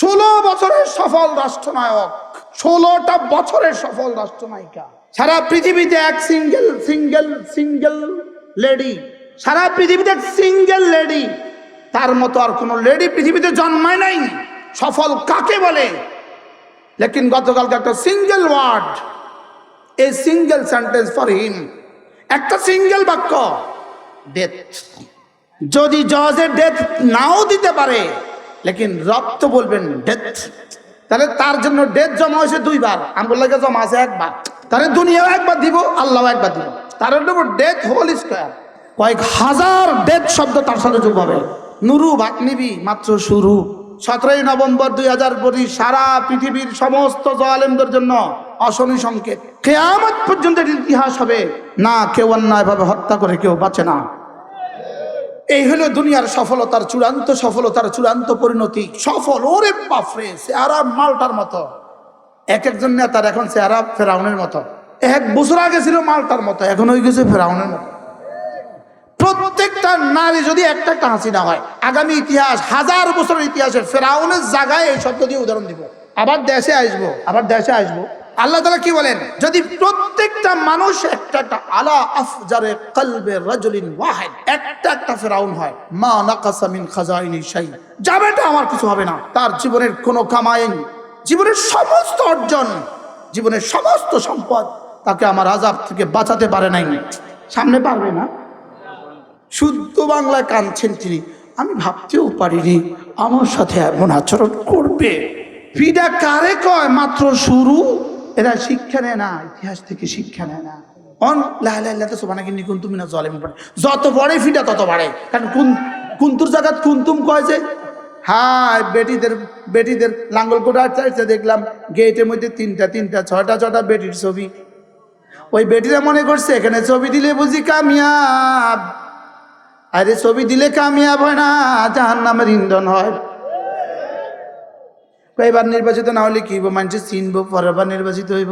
ষোলো বছরের সফল রাষ্ট্রনায়ক, ষোলোটা বছরের সফল রাষ্ট্রনায়িকা। সারা পৃথিবীতে এক সিঙ্গেল সিঙ্গেল সিঙ্গেল লেডি। সারা পৃথিবীতে এক সিঙ্গেল লেডি। তার মতো আর কোনো লেডি পৃথিবীতে জন্মায় নাই। সফল কাকে বলে? লেকিন গতকালকে একটা single word. A single sentence for him. একটা সিঙ্গেল বাক্য, ডেথ। যদি জজের ডেথ নাও দিতে পারে লেকিন রক্ত বলবেন ডেথ তাহলে তার জন্য ডেথ জমা হয়েছে দুইবার। আমগুলোকে জমা আছে একবার। তাহলে দুনিয়াও একবার দিব আল্লাহ একবার দিব। তার ডেথ হোল স্কোয়ার কয়েক হাজার ডেথ শব্দ তার সাথে যোগ হবে। নুরু বাকনিবি মাত্র শুরু। সতেরোই নভেম্বর দুই হাজার পঁচিশ, সারা পৃথিবীর সমস্ত জলেমদের জন্য অশনি সংকেত। কেয়ামত পর্যন্ত ইতিহাস হবে। না, কেউ অন্যায়ভাবে হত্যা করে কেউ বাঁচে না। এই হলো দুনিয়ার সফলতার চূড়ান্ত সফলতার চূড়ান্ত পরিণতি। সফল, ওরে বাফরে চেহারা মালটার মতো। এক একজন নেতার এখন চেহারা ফেরাউনের মতো। এক বছর আগে ছিল মালটার মতো, এখন হয়ে গেছে ফেরাউনের মতো। প্রত্যেকটা নারী যদি একটা একটা হাসি না হয়, আগামী ইতিহাস, হাজার বছরের ইতিহাসে ফেরাউনের জায়গায় এই শব্দ দিয়ে উদাহরণ দিব। আবার দেশে আসব, আবার দেশে আসব। আল্লাহ তালা কি বলেন? যদি প্রত্যেকটা মানুষ একটা একটা আলা আফজারে কলবে রাজুলিন ওয়াহিদ, একটা একটা ফেরাউন হয়, মা নাকাসা মিন খাজাইনি শাই যাবেটা আমার কিছু হবে না। তার জীবনের কোনো কামাইন জীবনের সমস্ত অর্জন, জীবনের সমস্ত সম্পদ তাকে আমার আজাব থেকে বাঁচাতে পারে নাই। সামনে পারবে না? শুদ্ধ বাংলায় কাঁদছেন তিনি। আমি ভাবতেও পারিনি আমার সাথে এমন আচরণ করবে। ফিডা কারে কয়? মাত্র শুরু এরা শিক্ষা নেয় না, ইতিহাস থেকে শিক্ষা নেয় না। অন লাহাল্লাহ সোবানা কিন্তু কুন্তুম না জলে পড়ে। যত বড়ে ফিডা তত বাড়ে। কারণ কুন, কুন্তুর জায়গাত কুন্তুম কয় যে হ্যাঁ বেটিদের বেটিদের লাঙ্গল কোটা চাইছে, দেখলাম গেটের মধ্যে তিনটা তিনটা, ছয়টা ছটা বেটির ছবি। ওই বেটিরা মনে করছে, এখানে ছবি দিলে বুঝি কামিয়াব। আরে ছবি দিলে কামিয়াব হয় না জাহান নামের ইন্ধন হয়। এবার নির্বাচিত না হলে কি মানুষের চিনবো, পরের বার নির্বাচিত হইব।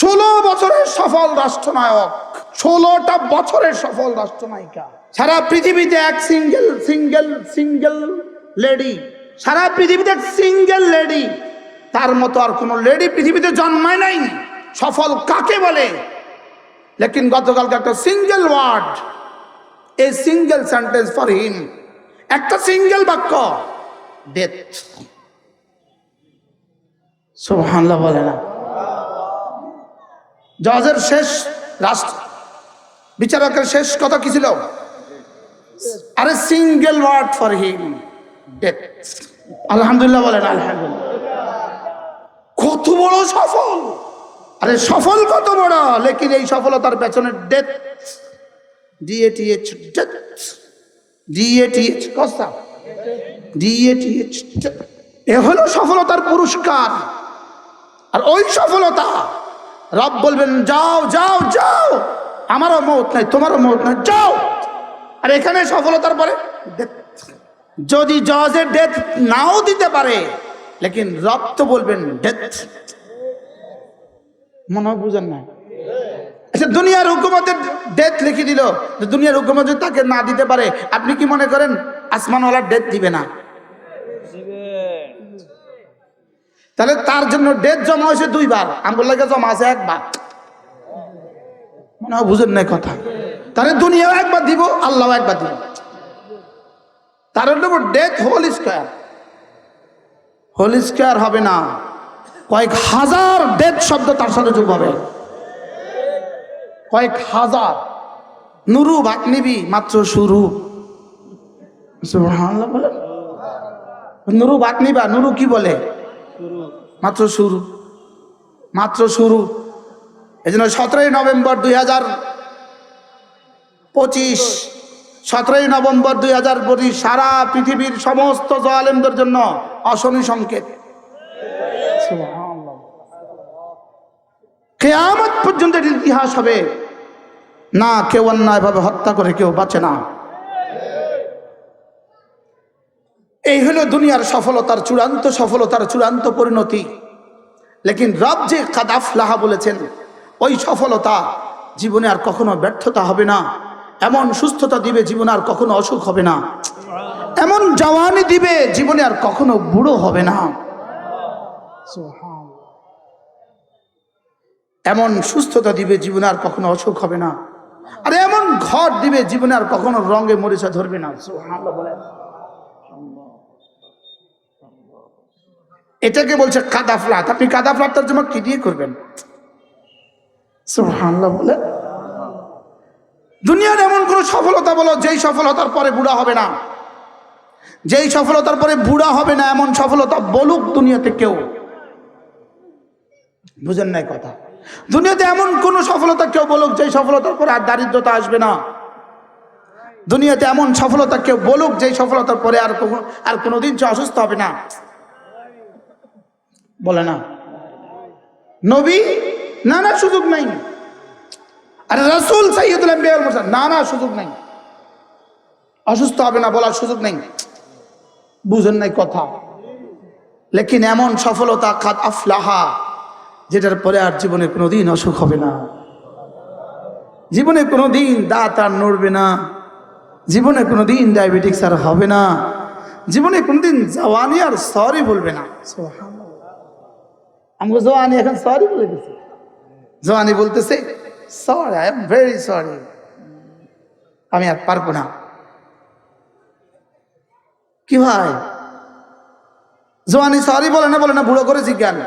ষোলো বছরের সফল রাষ্ট্রনায়ক, ষোলোটা বছরের সফল রাষ্ট্রনায়িকা। সারা পৃথিবীতে এক সিঙ্গেল সিঙ্গেল সিঙ্গেল লেডি। সারা পৃথিবীতে এক সিঙ্গেল লেডি। তার মতো আর কোনো লেডি পৃথিবীতে জন্মায় নাই। সফল কাকে বলে? লেকিন গতকালকে একটা single word, a single sentence for him. একটা সিঙ্গেল বাক্য, ডেথ। সুবহানাল্লাহ বলে না। জজের শেষ রাষ্ট্র, বিচারকের শেষ কথা কি ছিল? আরে single word for him death আলহামদুলিল্লাহ বলেন আলহামদুলিল্লাহ। কত বড় সফল! আরে সফল কত বড়, লেকিন এই সফলতার পেছনে death D A T H death D A T H Costa? D A T H এ হলো সফলতার পুরস্কার। আর ওই সফলতা, রব বলবেন, যাও যাও যাও, আমারও মত নাই, তোমারও মত নাই, যাও। আর এখানে সফলতার পরে। যদি জজের ডেথ নাও দিতে পারে, লেকিন রব তো বলবেন ডেথ। মনে হয় বুঝেন না। আচ্ছা দুনিয়ার হুকুমতের ডেথ লিখে দিল। দুনিয়ার হুকুমত যদি তাকে না দিতে পারে, আপনি কি মনে করেন আসমানওয়ালার ডেথ দিবে না? তাহলে তার জন্য ডেট জমা হয়েছে দুইবার। আমগুলোকে জমা আছে একবার। মনে হয় বুঝেন না কথা। তাহলে দুনিয়াও একবার দিব আল্লাহ একবার দিব। তার death hole square hole square হবে না। কয়েক হাজার ডেথ শব্দ তার সাথে যোগ হবে। কয়েক হাজার। নুরু বাকনিবি মাত্র শুরু। নুরু বাকনিবা নুরু কি বলে? মাত্র শুরু। মাত্র শুরু। এই জন্য সতেরোই নভেম্বর দুই হাজার পঁচিশ সতেরোই নভেম্বর দুই হাজার পঁচিশ সারা পৃথিবীর সমস্ত জয়ালেমদের জন্য অশনি সংকেত। কেয়ামত পর্যন্ত ইতিহাস হবে। না কেউ অন্যায়ভাবে হত্যা করে কেউ বাঁচে না। এই হলো দুনিয়ার সফলতার চূড়ান্ত সফলতার চূড়ান্ত পরিণতি। লেকিন রব যে কাদাফ লাহা বলেছেন, ওই সফলতা জীবনে আর কখনো ব্যর্থতা হবে না। এমন সুস্থতা দিবে জীবনে আর কখনো অসুখ হবে না। এমন জওয়ানি দিবে জীবনে আর কখনো বুড়ো হবে না। এমন সুস্থতা দিবে জীবনে আর কখনো অসুখ হবে না। আর এমন ঘর দিবে জীবনে আর কখনো রঙে মরিচা ধরবে না। এটাকে বলছে কাদা ফ্লাট আপনি কাদা ফ্লাট তার জন্য কি দিয়ে করবেন? সুবহানাল্লাহ বলে। দুনিয়ার এমন কোন সফলতা বলো, যেই সফলতার পরে বুড়া হবে না। যেই সফলতার পরে বুড়া হবে না, এমন সফলতা বলুক দুনিয়াতে কেউ। বুঝেন নাই কথা? দুনিয়াতে এমন কোন সফলতা কেউ বলুক, যেই সফলতার পরে আর দারিদ্রতা আসবে না। দুনিয়াতে এমন সফলতা কেউ বলুক, যেই সফলতার পরে আর আর কোনোদিন সে অসুস্থ হবে না। বলে না। নবী না না সুযোগ নাই। আরে রসুল সাইয়দুল সুযোগ নাই। অসুস্থ হবে না বলার সুযোগ নেই। বুঝেন নাই কথা। লেকিন এমন সফলতা খাত আফলাহা, যেটার পরে আর জীবনে কোনোদিন অসুখ হবে না। জীবনে কোনোদিন দাঁত আর নড়বে না। জীবনে কোনোদিন ডায়াবেটিক্স আর হবে না। জীবনে কোনোদিন জওয়ানি আর সরি বলবে না। আমাকে জওয়ানি এখন সরি বলে দিচ্ছে জওয়ানি বলতেছে sorry I am very sorry আমি আর পারব না। কি ভাই? জোয়ানি সরি বলে না বলে না, বুড়ো করেছি জ্ঞান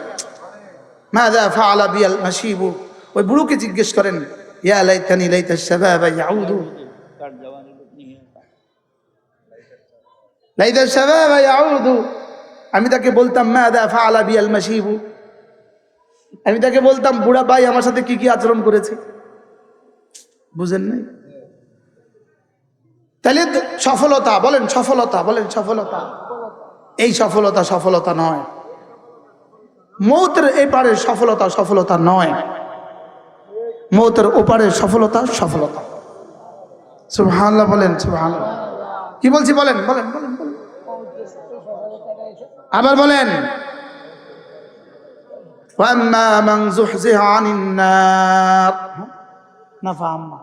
মাদা ফাআলা বিয়াল মাসিবু ওই বুড়োকে জিজ্ঞেস করেন, ইয়া লাইতানি লাইতা শাবাবা ইয়াউদু? লাইতা শাবাবা ইয়াউদু? আমি তাকে বলতাম মাদা ফাআলা বিয়াল মাসিবু আমি তাকে বলতাম, বুড়া ভাই, আমার সাথে কি কি আচরণ করেছে? বুঝেন নাই? তাহলে সফলতা, বলেন সফলতা বলেন সফলতা। এই সফলতা সফলতা নয়। মৌতের এপারের সফলতা সফলতা নয়। মৌতের ওপারে সফলতা সফলতা। সুবহানাল্লাহ বলেন, সুবহানাল্লাহ। কি বলছি বলেন বলেন বলেন বলেন। আবার বলেন। وأما من زحزح عن النار نفع ما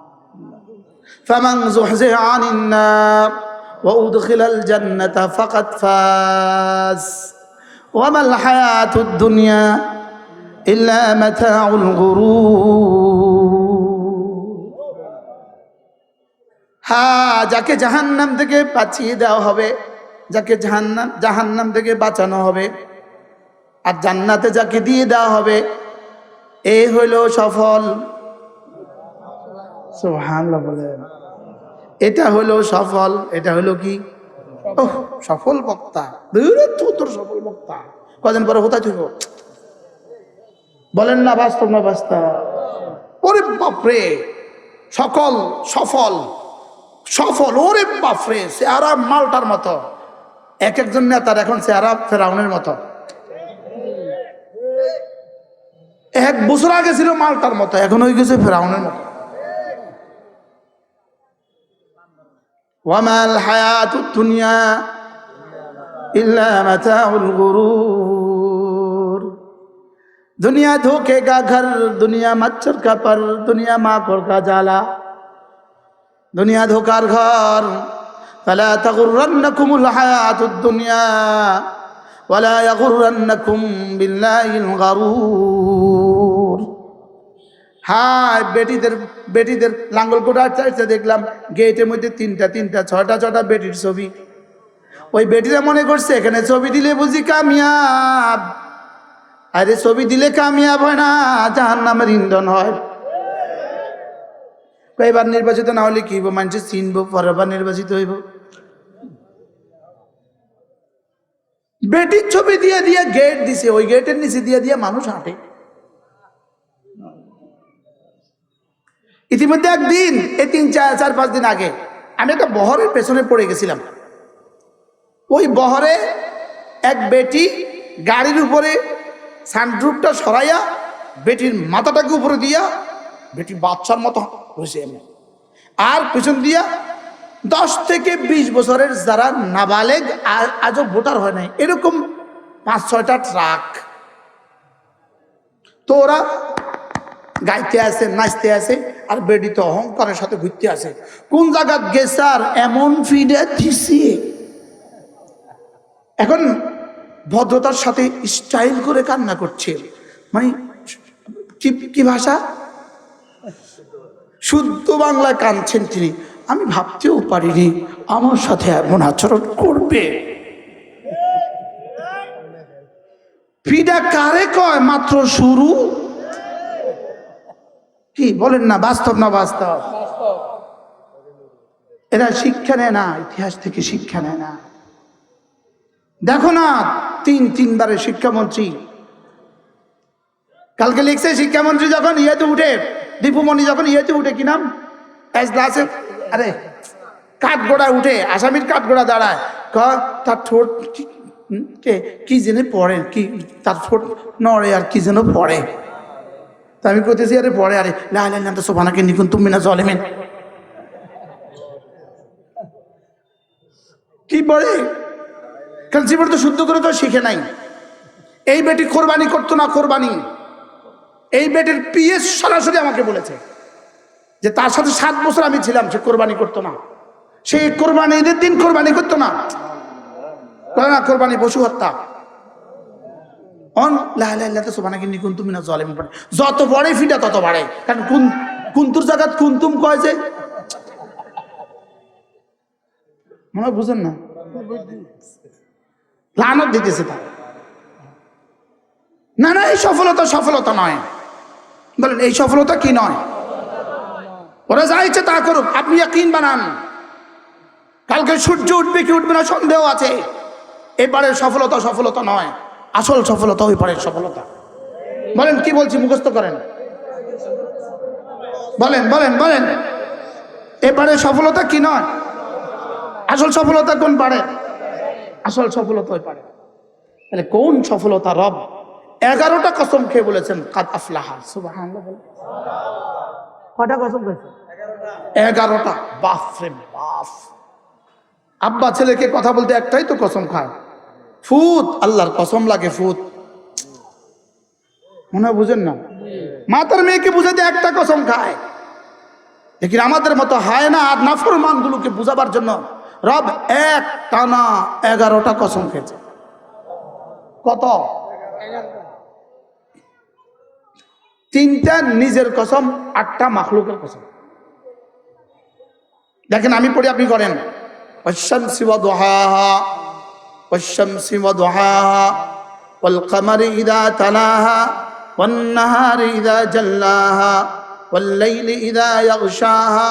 فمن زحزح عن النار وأدخل الجنة فقد فاز وما الحياة الدنيا إلا متاع الغرور হ্যাঁ যাকে জাহান্নাম থেকে বাঁচিয়ে দেওয়া হবে যাকে জাহান্নাম জাহান্নাম থেকে বাঁচানো হবে আর জান্নাতে যাকে দিয়ে দেওয়া হবে, এ হইল সফল। এটা হলো সফল, এটা হলো কি? সফল বক্তা। তোর সফল বক্তা। কদিন পরে কোথায় তুই বলেন না, বাস্তব না বাস্তব। ওরে বাপরে, সকল সফল সফল, ওরে বাপরে, চেহারা মালটার মতো। এক একজন নেতার এখন চেহারা ফেরাউনের মতো। এক বছর আগে ছিল মালটার মতো, এখন হয়ে গেছে ফেরাউনের মতো। ওয়ামাল হায়াত দুনিয়া ইল্লা মাতাউল গুরুর। দুনিয়া ধোকে কা ঘর, দুনিয়া মাচ্ছর কা পর দুনিয়া মাকড় কা জালা দুনিয়া ধোকার ঘর فلا تغرنكم الحياة الدنيا ولا يغرنكم بالله الغرور হাই বেটিদের বেটিদের লাঙ্গল কোটা চাইছে দেখলাম, গেটের মধ্যে তিনটা তিনটা ছটা ছটা বেটির ছবি। ওই বেটিরা মনে করছে, এখানে ছবি দিলে বুঝি কামিয়াব। আরে ছবি দিলে কামিয়াব হয় না জাহান নামের ইন্ধন হয়। এবার নির্বাচিত না হলে কি হইব? মানুষ চিনবো পরের বার নির্বাচিত হইব। বেটির ছবি দিয়ে দিয়ে গেট দিছে, ওই গেটের নিচে দিয়ে দিয়ে মানুষ হাঁটে। ইতিমধ্যে একদিন, এই তিন চার চার, পাঁচ দিন আগে, আমি একটা বহরের পেছনে পড়ে গেছিলাম। ওই বহরে এক বেটি গাড়ির উপরে সানরুফটা সরাইয়া বেটির মাথাটাকে উপরে দিয়া, বেটি বাচ্চার মতো হয়েছে এমনি। আর পিছন দিয়া দশ থেকে বিশ বছরের যারা নাবালেগ আ- আজও ভোটার হয় নাই, এরকম পাঁচ, ছয়টা ট্রাক। তো ওরা গাইতে আছে, নাচতে আছে, আর বেডি তো অহংকারের সাথে ঘুরতে আছে। কোন জায়গাত গেছে আর এমন ফিডে দিছে এখন ভদ্রতার সাথে স্টাইল করে কান্না করছে। মানে কি ভাষা? শুদ্ধ বাংলায় কাঁদছেন তিনি। আমি ভাবতেও পারিনি আমার সাথে এমন আচরণ করবে। ফিডা কারে কয়? মাত্র শুরু কি বলেন না, বাস্তব না বাস্তব? এরা শিক্ষা নেয় না, ইতিহাস থেকে শিক্ষা নেয় না। দেখো না, তিন তিনবারের শিক্ষামন্ত্রী। কালকে লিখছে শিক্ষামন্ত্রী যখন ইয়েতে উঠে দীপুমণি যখন ইয়েতে উঠে, কি নাম? আরে, কাঠগোড়া উঠে, আসামির কাঠগোড়া দাঁড়ায়। ক তার ঠোঁট কি- কে জেনে পড়ে, কি, তার ঠোঁট নড়ে আর কি যেন পড়ে। তা আমি কইতেছি, আরে পড়ে, আরে লাইলেন তো সোফানাকে নিকুন তুমি না জলেমেন। কি পড়ে? কারণ জীবন তো শুদ্ধ করে তো শিখে নাই। এই বেটি কোরবানি করতো না কোরবানি। এই বেটির পিএস সরাসরি আমাকে বলেছে যে তার সাথে সাত বছর আমি ছিলাম, সে কোরবানি করতো না। সেই কোরবানি ঈদের দিন কোরবানি করতো না। না, কোরবানি পশু হত্যা। অন সোবানাকে নিকুন তুমি না যত বড়ে ফিটা, তত বাড়ে। কারণ কুন, কুন্তুর কুন্তুম কয় যে? মনে বুঝেন না? লানত দিতেছে তা না না, এই সফলতা সফলতা নয়। বলেন, এই সফলতা কি নয়? ওরা যা ইচ্ছে তা করুক। আপনি কিন বানান। কালকে সূর্য উঠবে কি উঠবে না সন্দেহ আছে। এবারের সফলতা সফলতা নয়। আসল সফলতা ওই পারের সফলতা। বলেন, কি বলছি, মুখস্থ করেন। বলেন বলেন বলেন। এবারে সফলতা কি নয়? আসল সফলতা কোন পারে আসল সফলতা ওই পারে তাহলে কোন সফলতা রব? এগারোটা কসম খেয়ে বলেছেন, কাদ আফলাহা। বলেন। কয়টা কসম খেয়েছে এগারোটা। বাফ রে বাফ। আব্বা ছেলেকে কথা বলতে একটাই তো কসম খায়। ফুত, আল্লাহর কসম লাগে ফুত। মনে বুঝেন না? মাতার মেয়েকে বুঝাতে একটা কসম খায়। দেখিন আমাদের মতো হায় না আর নাফর নাফরমানগুলোকে বুঝাবার জন্য রব এক টানা এগারোটা কসম খেয়েছে। কত? তিনটা নিজের কসম, আটটা মাখলুকের কসম। দেখেন আমি পড়ি, আপনি করেন। অশ্যাম শিব দোহা والشمس وضحاها والقمر إذا تلاها والنهار إذا جلاها والليل إذا يغشاها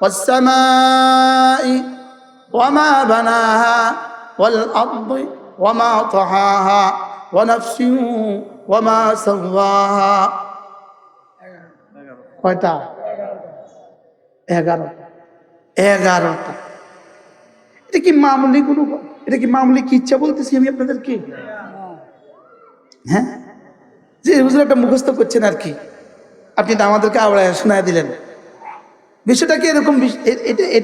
والسماء وما بناها والأرض وما طحاها ونفس وما سواها কয়টা এগারোটা এগারোটা এটা কি মামুলি কোনো এটা কি মামুলি কি ইচ্ছা বলতেছি আমি আপনাদেরকে? হ্যাঁ? যে হুজুর একটা মুখস্থ করছেন আর কি। আপনি তো আমাদেরকে আওড়ায় শোনায় দিলেন। বিষয়টা কি এরকম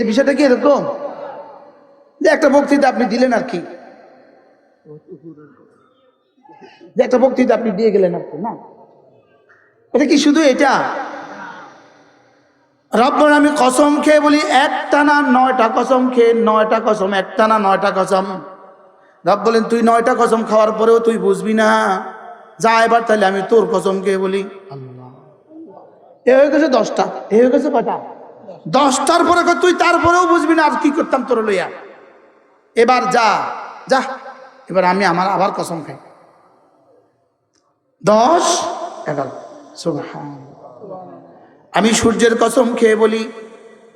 বিষয়টা কি এরকম? যে একটা বক্তৃতা আপনি দিলেন আর কি। যে একটা বক্তৃতা আপনি দিয়ে গেলেন কি, না? এটা কি শুধু এটা? রব্বর আমি কসম খেয়ে বলি একটা না নয়টা কসম খেয়ে নয়টা কসম একটা না নয়টা কসম। রব বলেন, তুই নয়টা কসম খাওয়ার পরেও তুই বুঝবি না। যা এবার তাহলে আমি তোর কসম খেয়ে বলি। এ হয়ে গেছে দশটা, এ হয়ে গেছে কটা দশটার পরে তুই তারপরেও বুঝবি না, আর কি করতাম তোর লইয়া। এবার যা যা, এবার আমি আমার আবার কসম খাই। দশ, এগারো, সুবহান। আমি সূর্যের কসম খেয়ে বলি,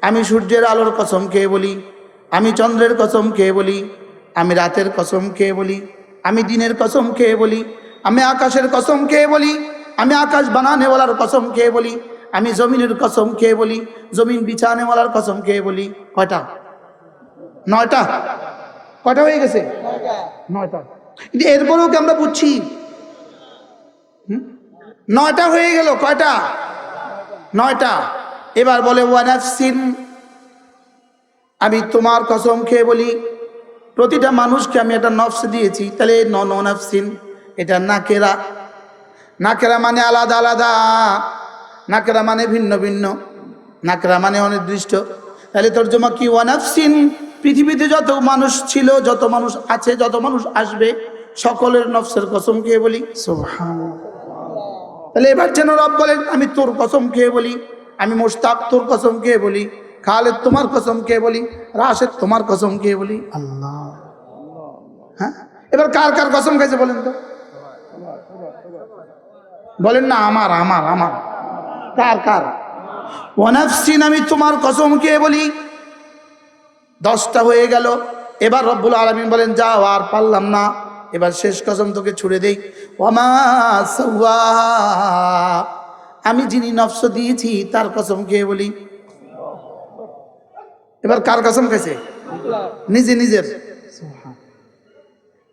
আমি সূর্যের আলোর কসম খেয়ে বলি, আমি চন্দ্রের কসম খেয়ে বলি, আমি রাতের কসম খেয়ে বলি, আমি দিনের কসম খেয়ে বলি, আমি আকাশের কসম খেয়ে বলি, আমি আকাশ বানানেওয়ালার কসম খেয়ে বলি, আমি জমিনের কসম খেয়ে বলি, জমিন বিছানেওয়ালার কসম খেয়ে বলি। কয়টা? নয়টা? কয়টা হয়ে গেছে? নয়টা। এরপরেও কি আমরা বুঝছি? নয়টা হয়ে গেল, কয়টা? নয়টা। এবার বলে ওয়ানাফসিন আমি তোমার কসম খেয়ে বলি, প্রতিটা মানুষকে আমি একটা নফস দিয়েছি। তাহলে ন নফসিন, এটা নাকেরা। নাকেরা মানে আলাদা আলাদা। নাকেরা মানে ভিন্ন ভিন্ন। নাকেরা মানে অনির্দিষ্ট। তাহলে তোর জমা কি ওয়ানাফসিন পৃথিবীতে যত মানুষ ছিল, যত মানুষ আছে, যত মানুষ আসবে, সকলের নফসের কসম খেয়ে বলি। সুবহানাল্লাহ। তাহলে এবার যেন রব বলেন, আমি তোর কসম খেয়ে বলি, আমি মোস্তাক তোর কসম খেয়ে বলি, খালেদ তোমার কসম খেয়ে বলি, রাশেদ তোমার কসম খেয়ে বলি। আল্লাহ। হ্যাঁ? এবার কার কার কসম খেয়েছে বলেন তো? বলেন না, আমার আমার আমার। কার কার? ওয়ানাফসিন, আমি তোমার কসম খেয়ে বলি। দশটা হয়ে গেল। এবার রব্বুল আলমিন বলেন, যাও, আর পারলাম না। এবার শেষ কসম তোকে ছুড়ে দেই। ওমা সাওয়াহা। আমি যিনি নফস দিয়েছি, তার কসম খেয়ে বলি। এবার কার কসম খেয়েছে নিজে, নিজের।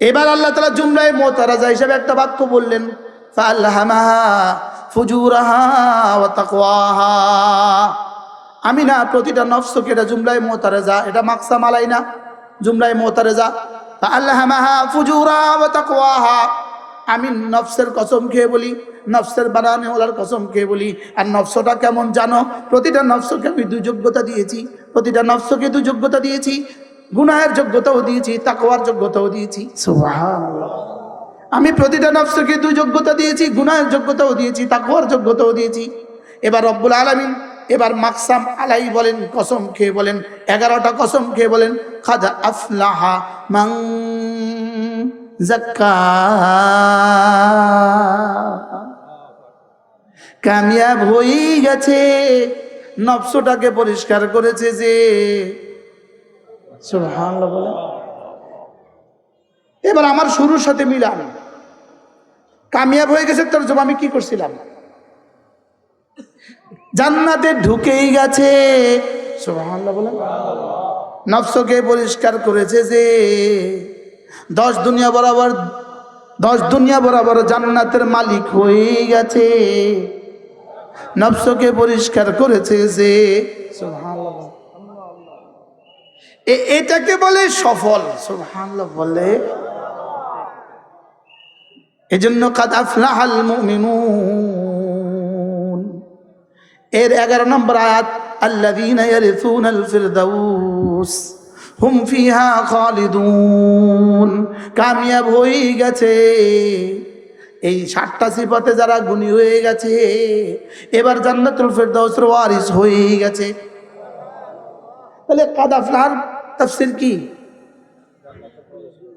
এবার আল্লাহ তালা জুমরায় মোতারাজা হিসেবে একটা বাক্য বললেন আমি না প্রতিটা নফসকে এটা জুমলায় মোতারেজা, এটা মাকসা মালাই না জুমলায় মোতারেজা। আল্লাহামাহা ফুজুরা ওয়া তাকওয়াহা। আমি নফসের কসম খেয়ে বলি নফসের বানানে ওলার কসম খেয়ে বলি। আর নফসটা কেমন জানো? প্রতিটা নফসকে আমি দুই যোগ্যতা দিয়েছি প্রতিটা নফসকে দুই যোগ্যতা দিয়েছি গুনাহের যোগ্যতাও দিয়েছি তাকওয়ার যোগ্যতাও দিয়েছি। আমি প্রতিটা নফসকে দুই যোগ্যতা দিয়েছি গুনাহের যোগ্যতাও দিয়েছি তাকওয়ার যোগ্যতাও দিয়েছি। এবার রব্বুল আলামিন এবার মাকসাম আলাই বলেন কসম খেয়ে বলেন এগারোটা কসম খেয়ে বলেন খাজা আফলাহা মাং কামিয়াব হয়েই গেছে। নফসটাকে পরিষ্কার করেছে যে এবার আমার শুরুর সাথে মিলান। কামিয়াব হয়ে গেছে, তোর জন্য আমি কি করছিলাম? জান্নাতে ঢুকেই গেছে, সুবহানাল্লাহ বলেন। নফসকে পরিষ্কার করেছে যে দশ দুনিয়া বরাবর, দশ দুনিয়া বরাবর জান্নাতের মালিক হয়ে গেছে। নফসকে পরিষ্কার করেছে যে এটাকে বলে সফল। বলে, এজন্য কাদ আফলাহাল মুমিনুন। এর এগারো নম্বর আয়াত ফিরদাউস। হুম ফিহা খালিদুন। কামিয়াব হয়ে গেছে। এই সাতটা সিফাতে যারা গুণী হয়ে গেছে, এবার জান্নাতুল ফিরদাউসের ওয়ারিস হয়ে গেছে। তাহলে কাদাফলার তাফসির কি?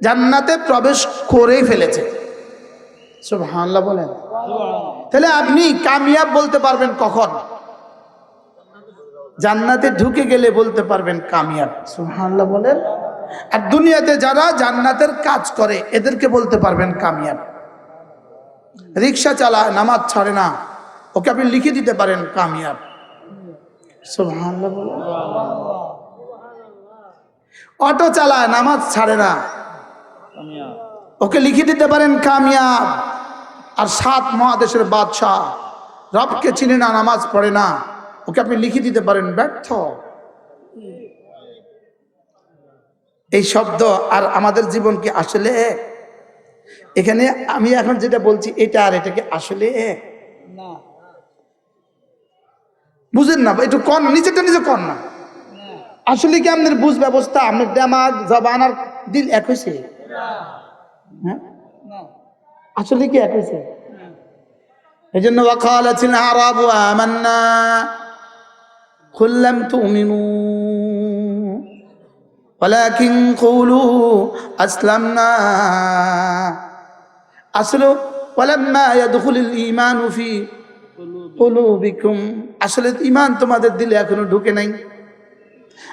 জান্নাতে প্রবেশ করেই ফেলেছে। সব সুবহানাল্লাহ বলেন। তাহলে আপনি কামিয়াব বলতে পারবেন কখন? জান্নাতে ঢুকে গেলে বলতে পারবেন কামিয়াব। সুবহানাল্লাহ বলেন। আর দুনিয়াতে যারা জান্নাতের কাজ করে, এদেরকে বলতে পারবেন কামিয়াব। রিক্সা চালায়, নামাজ ছাড়ে না। ওকে আপনি লিখে দিতে পারেন কামিয়াব। অটো চালায়, নামাজ ছাড়ে না। ওকে লিখে দিতে পারেন কামিয়াব। আর সাত মহাদেশের বাদশাহ। রবকে চিনে না, নামাজ পড়ে না। ওকে আপনি লিখে দিতে পারেন ব্যর্থ। এই শব্দ আর আমাদের জীবন কি আসলে এক? এখানে আমি এখন যেটা বলছি এটা আর এটাকে আসলে এক? বুঝেন না একটু কন নিচেটা নিজে কন না। আসলে কি আপনার বুঝ ব্যবস্থা আপনার দেমাগ জবান আর দিল এক হয়েছে? হ্যাঁ? আসলে কি এক হয়েছে? এই জন্য ওয়াকাল আরাবু আমান্না। قل لم تؤمنوا ولكن قولوا أسلمنا আসলে ولما يدخل الإيمان في قلوبكم আসলে ইমান তোমাদের দিলে এখনো ঢুকে নাই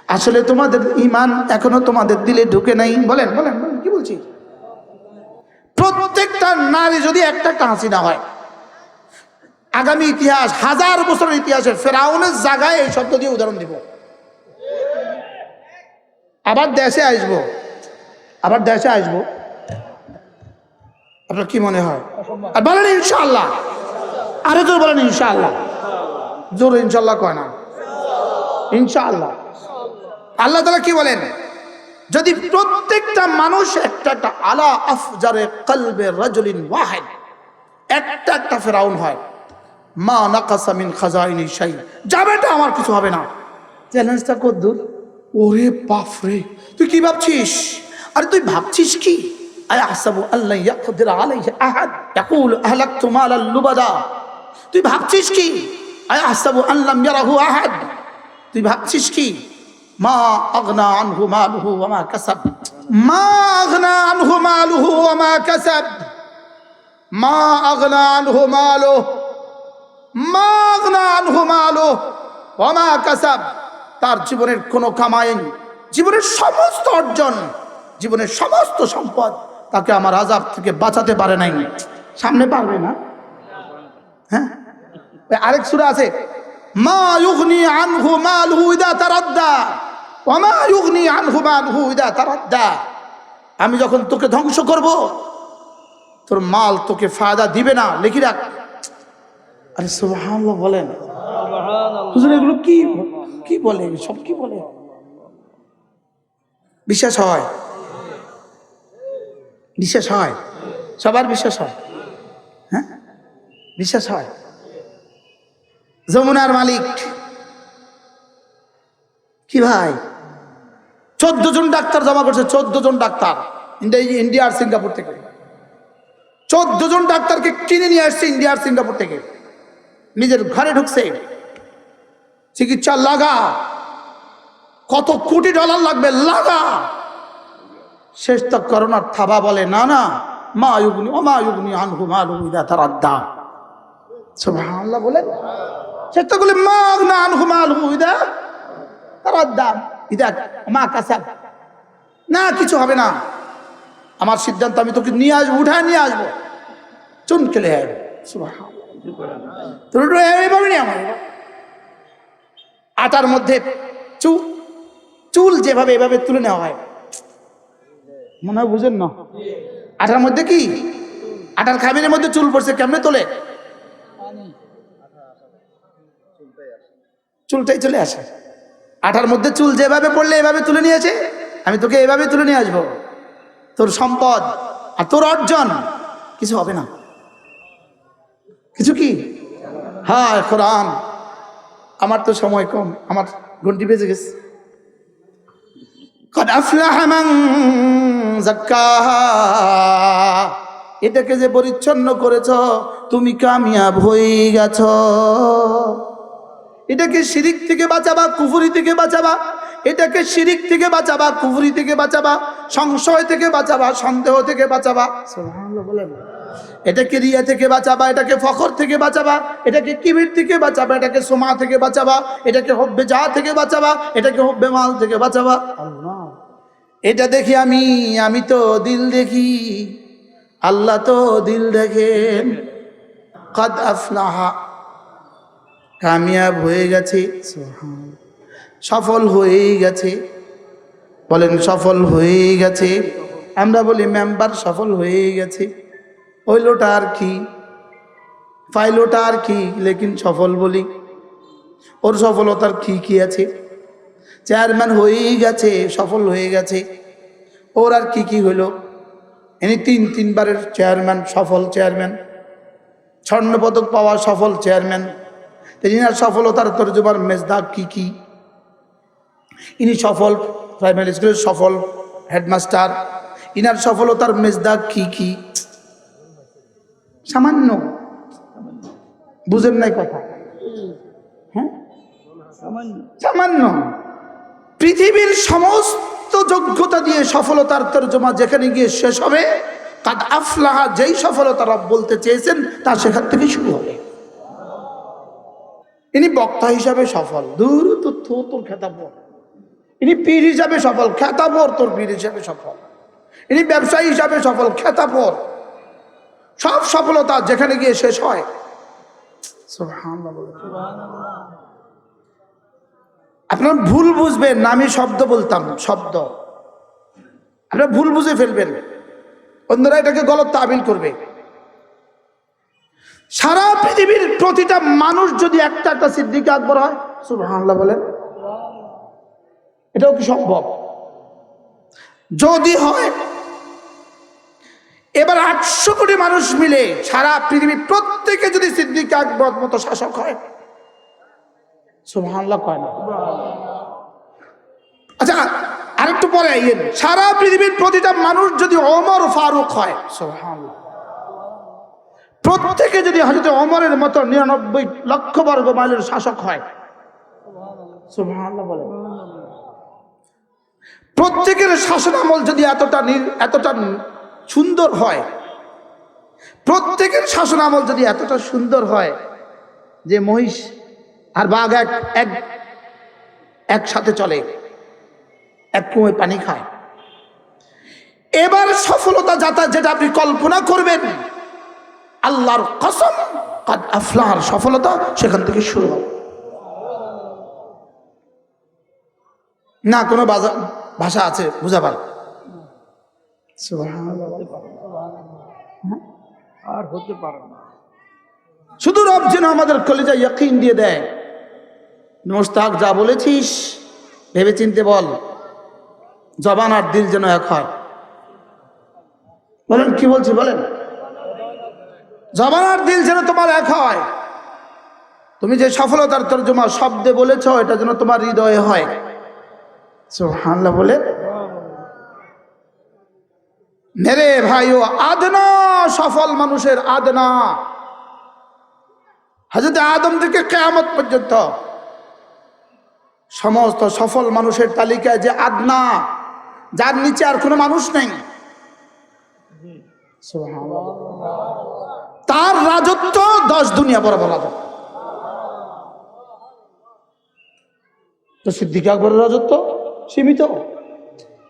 আসলে তোমাদের ইমান এখনো তোমাদের দিলে ঢুকে নাই বলেন বলেন বলেন কি বলছি প্রত্যেকটা নারী যদি একটা একটা হাসিনা হয় আগামী ইতিহাস, হাজার বছরের ইতিহাসের ফেরাউনের জায়গায় এই শব্দ দিয়ে উদাহরণ দিব। আবার দেশে আসব। আবার দেশে আসব। আপনার কি মনে হয়? আর বলেন ইনশাআল্লাহ। আরে জোর বলেন ইনশাআল্লাহ। জোর ইনশাল্লাহ কয় না? ইনশাআল্লাহ। আল্লাহ তালা কি বলেন? যদি প্রত্যেকটা মানুষ একটা একটা আলা আফজারে কলবে রাজুলিন ওয়াহেদ, একটা একটা ফেরাউন হয়। মা নাকাসামিন খাজাইনি সাই যাবেটা আমার কিছু হবে না। চ্যালেঞ্জটা কদ্দুর ওরে বাপরে তুই কি ভাবছিস? আরে তুই ভাবছিস কি? আয় আসাবু আল্লাহ ইয়াকুদির আলাই আহাদ ইয়াকুল আহলাক তোমাল আল্লুবাদা তুই ভাবছিস কি? আয় আসাবু আল্লাহ ইয়ারাহু আহাদ। তুই ভাবছিস কি? মা আগনা আনহু মালহু আমা কাসাব। মা আগনা আনহু মালহু আমা কাসাব। মা আগনা আনহু মালহু। কাসাব। তার জীবনের কোনো কামাই জীবনের সমস্ত অর্জন, জীবনের সমস্ত সম্পদ তাকে আমার আজাব থেকে বাঁচাতে পারে নাই। সামনে পারবে না? হ্যাঁ? আরেক সুরা আছে, মা ইউগনি আনহু মালহু ইদা তারাদ্দা ইউগনি আনহু মালহু ইদা আমি যখন তোকে ধ্বংস করব, তোর মাল তোকে ফায়দা দিবে না, লিখি রাখ। আরে সুবহানাল্লাহ বলেন। হুজুর এগুলো কি কি বলে? সব কি বলে? বিশ্বাস হয়? বিশ্বাস হয়? সবার বিশ্বাস হয়? হ্যাঁ? বিশ্বাস হয়? যমুনার মালিক। কি ভাই? চোদ্দ জন ডাক্তার জমা করছে চোদ্দ জন ডাক্তার। ইন্ডিয়া ইন্ডিয়া আর সিঙ্গাপুর থেকে। চোদ্দ জন ডাক্তারকে কিনে নিয়ে আসছে ইন্ডিয়া আর সিঙ্গাপুর থেকে। নিজের ঘরে ঢুকছে। চিকিৎসা লাগা। কত কোটি ডলার লাগবে, লাগা। শেষ তক করোনার থাবা বলে, না না। মা ইউগনি ও মা ইউগনি আনহু মালু ইদা তারাদ্দা। সুবহানাল্লাহ বলে শেষ তক বলে, মা আগনা আনহু মালু ইদা তারাদ্দা। ইদা, মা কাসাব। না, কিছু হবে না। আমার সিদ্ধান্ত আমি তোকে নিয়ে আসব, উঠায় নিয়ে আসব। চুন খেলে আসব সুবহানাল্লাহ। এইভাবে নিয়ে আমার আটার মধ্যে চু, চুল যেভাবে এভাবে তুলে নেওয়া হয়। মনে হয় বুঝেন না। আটার মধ্যে কি? আটার খামিরের মধ্যে চুল পড়ছে কেমনে তোলে? চুলটাই চলে আসে। আটার মধ্যে চুল যেভাবে পড়লে এভাবে তুলে নিয়েছে আমি তোকে এভাবে তুলে নিয়ে আসব। তোর সম্পদ আর তোর অর্জন কিছু হবে না। কিছু কি? হ্যাঁ কোরআন। আমার তো সময় কম, আমার ঘন্টি বেজে গেছে। এটাকে যে পরিচ্ছন্ন করেছ, তুমি কামিয়াব হয়ে গেছ। এটাকে শিরিক থেকে বাঁচাবা, কুফুরি থেকে বাঁচাবা। এটাকে শিরিক থেকে বাঁচাবা, কুফুরি থেকে বাঁচাবা। সংশয় থেকে বাঁচাবা, সন্দেহ থেকে বাঁচাবা। বলেন। এটাকে রিয়া থেকে বাঁচাবা? এটাকে ফখর থেকে বাঁচাবা? এটাকে কিবির থেকে বাঁচাবা? এটাকে সোমা থেকে বাঁচাবা? এটাকে হব্বে যা থেকে বাঁচাবা? এটাকে হব্বে মাল থেকে বাঁচাবা? এটা দেখি আমি আমি তো দিল দেখি। আল্লাহ তো দিল দেখেন। কদ আফলাহা। কামিয়াব হয়ে গেছে। সফল হয়েই গেছে। বলেন সফল হয়েই গেছে। আমরা বলি মেম্বার সফল হয়ে গেছে। হইলোটা আর কি? ফাইলোটা আর কি? লেকিন সফল বলি। ওর সফলতার কি কি আছে? চেয়ারম্যান হয়েই গেছে, সফল হয়ে গেছে। ওর আর কি কি হইল? ইনি তিন, তিনবারের চেয়ারম্যান, সফল চেয়ারম্যান। স্বর্ণপদক পাওয়া সফল চেয়ারম্যান। ইনার সফলতার তর্জমার মেজদাক কি কি? ইনি সফল প্রাইমারি স্কুলের সফল হেডমাস্টার। ইনার সফলতার মেজদাক কি কি? সামান্য। বুঝেন নাই কথা? হ্যাঁ? সামান্য। পৃথিবীর সমস্ত যোগ্যতা দিয়ে সফলতার তর্জমা যেখানে গিয়ে শেষ হবে, কাদ আফলাহা যেই সফলতা রব বলতে চেয়েছেন, তা সেখান থেকে শুরু হবে। ইনি বক্তা হিসাবে সফল। দূর তথ্য তোর খেতাবর। ইনি পীর হিসাবে সফল। খেতাবর তোর পীর হিসাবে সফল। ইনি ব্যবসায়ী হিসাবে সফল। খেতাবর। সব সফলতা যেখানে গিয়ে শেষ হয়। আপনার ভুল বুঝবেন না আমি শব্দ বলতাম শব্দ। আপনার ভুল বুঝে ফেলবেন। অন্যরা এটাকে গলত তাবিল করবে। সারা পৃথিবীর প্রতিটা মানুষ যদি একটা একটা সিদ্দিক আকবর হয় সুবহানাল্লাহ বলেন এটাও কি সম্ভব? যদি হয় এবার আটশো কোটি মানুষ মিলে সারা পৃথিবীর প্রত্যেকে যদি সিদ্দিক আকবর মতো শাসক হয়। সুবহানাল্লাহ কয় না। আচ্ছা আরেকটু পরে সারা পৃথিবীর প্রতিটা মানুষ যদি অমর ফারুক হয়। প্রত্যেকে যদি হজরত অমরের মতো নিরানব্বই লক্ষ বর্গ মাইলের শাসক হয়, সুবহানাল্লাহ বলে। প্রত্যেকের শাসন আমল যদি এতটা এতটা সুন্দর হয়। প্রত্যেকের শাসন আমল যদি এতটা সুন্দর হয় যে মহিষ আর বাঘ এক এক, একসাথে চলে, এক কুয়ে পানি খায়। এবার সফলতা যাতা যেটা আপনি কল্পনা করবেন, আল্লাহর কসম আফলার সফলতা সেখান থেকে শুরু হবে। না, কোনো ভাষা আছে বুঝাবার আর হতে পারে না। শুধু রব যেন আমাদের কলেজা ইয়কিন দিয়ে দেয়। মোস্তাক যা বলেছিস ভেবে চিনতে বল। জবান আর দিল যেন এক হয়। বলেন, কি বলছি, বলেন? জবান আর দিল যেন তোমার এক হয়। তুমি যে সফলতার তর্জমা, শব্দে বলেছ, এটা যেন তোমার হৃদয়ে হয়। হাল্লা বলে মেরে ভাই ও আদনা সফল মানুষের আদনা। হাজরত আদম থেকে কেয়ামত পর্যন্ত সমস্ত সফল মানুষের তালিকায় যে আদনা যার নিচে আর কোনো মানুষ নেই। তার রাজত্ব দশ দুনিয়া বরাবর রাজত্ব তো সিদ্দিক আকবরের রাজত্ব সীমিত।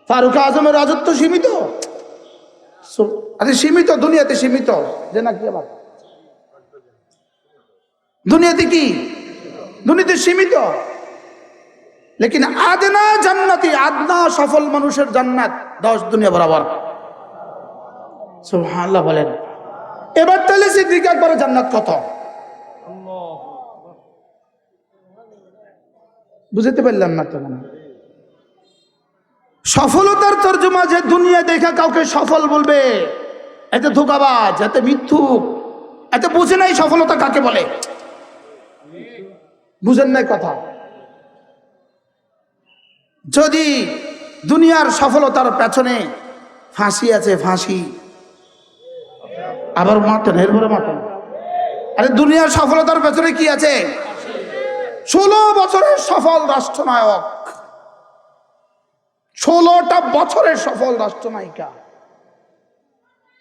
ফারুক আজমের রাজত্ব সীমিত। আরে সীমিত দুনিয়াতে সীমিত যে নাকি আবার? দুনিয়াতে কি? দুনিয়াতে সীমিত। লেকিন আদনা জান্নাতি আদনা সফল মানুষের জান্নাত দশ দুনিয়া বরাবর। সুবহানাল্লাহ বলেন। এবার তাহলে সিদ্দিক একবারে জান্নাত কত? বুঝতে পারলাম না তো। সফলতার তর্জমা যে দুনিয়া দেখা কাউকে সফল বলবে, এত ধোকাবাজ, এত মিথ্যুক, এত বুঝে নাই সফলতা কাকে বলে। বুঝেন নাই কথা। যদি দুনিয়ার সফলতার পেছনে ফাঁসি আছে, ফাঁসি। আবার মাতেন এরপরে মাতেন আরে দুনিয়ার সফলতার পেছনে কি আছে? ষোলো বছরের সফল রাষ্ট্রনায়ক। ষোলোটা বছরের সফল রাষ্ট্রনায়িকা।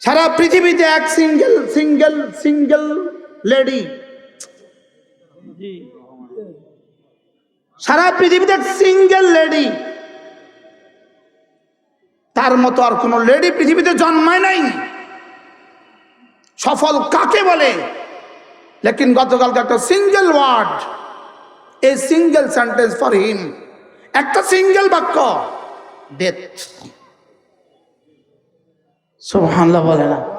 সারা পৃথিবীতে এক সিঙ্গেল সিঙ্গেল সিঙ্গেল লেডি। সারা পৃথিবীতে সিঙ্গেল লেডি। তার মতো আর কোন লেডি পৃথিবীতে জন্মায় নাই। সফল কাকে বলে? লেকিন গতকালকে একটা single word, a single sentence for him. একটা সিঙ্গেল বাক্য। ডেথ সুবহানাল্লাহ বলে না।